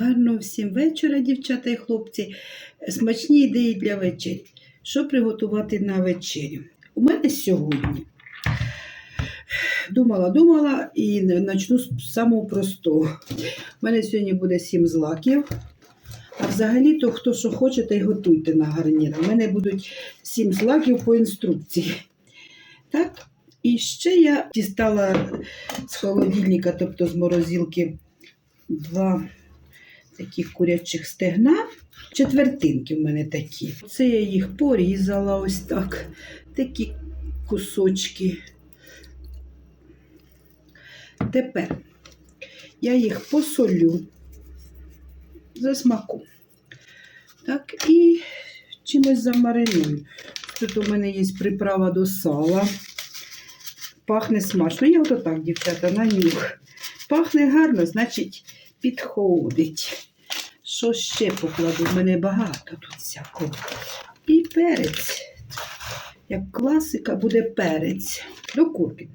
Гарного всім вечора, дівчата і хлопці. Смачні ідеї для вечері. Що приготувати на вечерю? У мене сьогодні думала, думала і почну з самого простого. У мене сьогодні буде сім злаків. А взагалі, то хто що хоче, та й готуйте на гарнір. У мене будуть сім злаків по інструкції. Так? І ще я дістала з холодильника, тобто з морозилки, два таких курячих стегна. Четвертинки в мене такі. Це я їх порізала ось так. Такі кусочки. Тепер я їх посолю за смаку. Так, і чимось замариную. Тут у мене є приправа до сала. Пахне смачно. Я ото так, дівчата, на нюх. Пахне гарно, значить, підходить. Що ще покладу? У мене багато тут всякого. І перець. Як класика буде перець. До курки.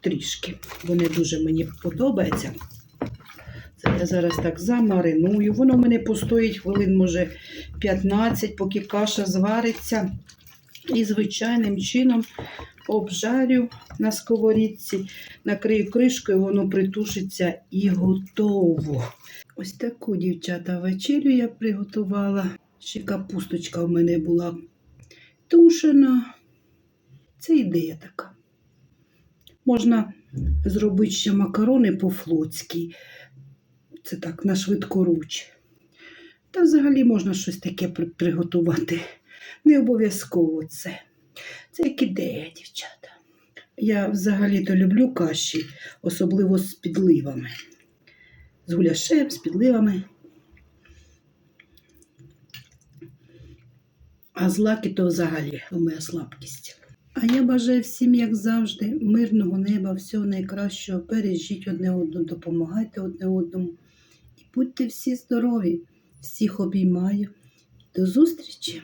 Трішки. Вони дуже мені подобаються. Це я зараз так замариную. Воно в мене постоїть хвилин, може, 15, поки каша звариться. І звичайним чином обжарю на сковорідці, накрию кришкою, воно притушиться і готово. Ось таку, дівчата, вечерю я приготувала. Ще капусточка в мене була тушена. Це ідея така. Можна зробити ще макарони по-флотськи. Це так, на швидкоруч. Та взагалі можна щось таке приготувати. Не обов'язково це. Це як ідея, дівчата. Я взагалі-то люблю каші, особливо з підливами. З гуляшем, з підливами. А злаки то взагалі моя слабкість. А я бажаю всім, як завжди, мирного неба, всього найкращого. Бережіть одне одному, допомагайте одне одному. І будьте всі здорові. Всіх обіймаю. До зустрічі!